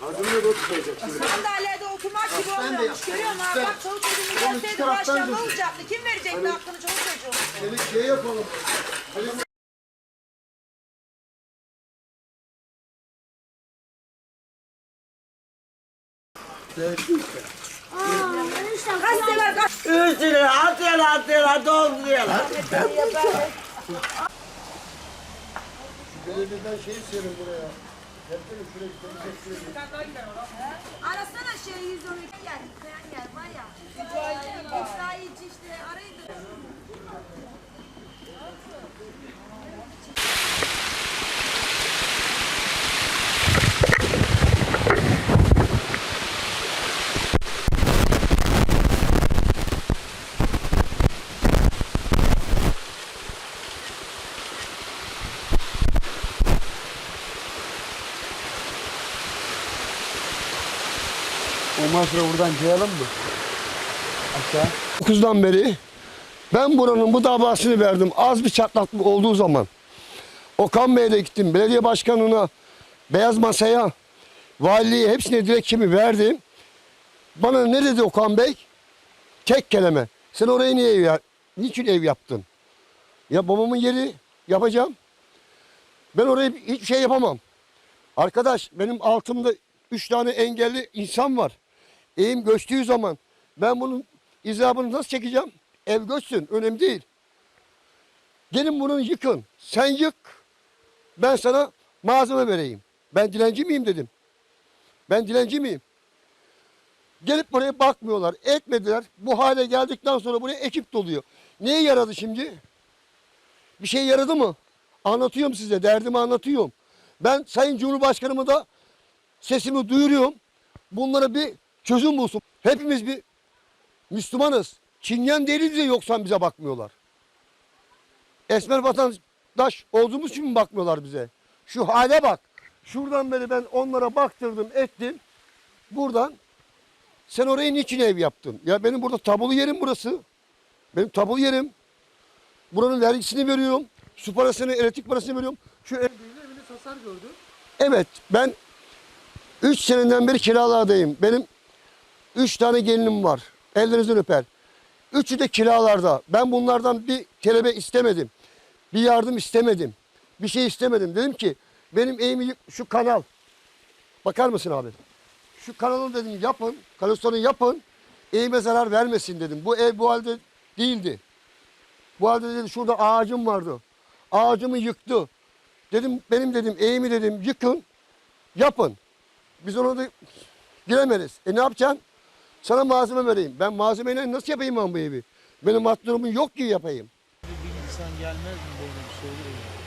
Hazırlığı da tutacak şimdi. Sandalyede oturmak gibi Bak, sen de olmuyormuş. Görüyor musun? Bak çoluk çocuğun Oğlum, iki gelseydi taraftan ne gözük. olacaktı? Kim verecekti Hani- hakkını çoluk çocuğun? Hani şey yapalım. Hani sefer kaç Üstüne atıyorlar atıyorlar dolduruyorlar. belediyeden şey isterim buraya. Arasana şey 112 yer, yıkayan yer var ya. İtfaiyeci işte arayın. Ondan sonra buradan cayalım mı? Aşağı. 9'dan beri ben buranın bu davasını verdim. Az bir çatlaklık olduğu zaman. Okan Bey'e de gittim. Belediye başkanına, Beyaz Masa'ya, valiliğe hepsine dilekçemi verdim. Bana ne dedi Okan Bey? Tek kelime. Sen oraya niye ev ya- Niçin ev yaptın? Ya babamın yeri yapacağım. Ben oraya hiçbir şey yapamam. Arkadaş benim altımda üç tane engelli insan var. Eğim göçtüğü zaman ben bunun icabını nasıl çekeceğim? Ev göçsün önemli değil. Gelin bunu yıkın. Sen yık. Ben sana malzeme vereyim. Ben dilenci miyim dedim. Ben dilenci miyim? Gelip buraya bakmıyorlar. Etmediler. Bu hale geldikten sonra buraya ekip doluyor. Neye yaradı şimdi? Bir şey yaradı mı? Anlatıyorum size. Derdimi anlatıyorum. Ben Sayın Cumhurbaşkanıma da sesimi duyuruyorum. Bunlara bir çözüm bulsun. Hepimiz bir Müslümanız. Çingen değiliz de yoksa bize bakmıyorlar. Esmer vatandaş olduğumuz için mi bakmıyorlar bize? Şu hale bak. Şuradan beri ben onlara baktırdım, ettim. Buradan sen orayı niçin ev yaptın? Ya benim burada tabulu yerim burası. Benim tabulu yerim. Buranın vergisini veriyorum. Su parasını, elektrik parasını veriyorum. Şu ev Eviniz hasar gördü. Evet ben 3 seneden beri kiralardayım. Benim 3 tane gelinim var. Ellerinizden öper. Üçü de kiralarda. Ben bunlardan bir kelebe istemedim. Bir yardım istemedim. Bir şey istemedim. Dedim ki benim evimi şu kanal. Bakar mısın abi? Şu kanalı dedim yapın. Kalasyonu yapın. Evime zarar vermesin dedim. Bu ev bu halde değildi. Bu halde dedi şurada ağacım vardı. Ağacımı yıktı. Dedim benim dedim eğimi dedim yıkın yapın. Biz ona da giremeyiz. E ne yapacaksın? Sana malzeme vereyim. Ben malzemeyle nasıl yapayım ben bu evi? Benim maddi durumum yok ki yapayım. Bir insan gelmez mi böyle bir şey?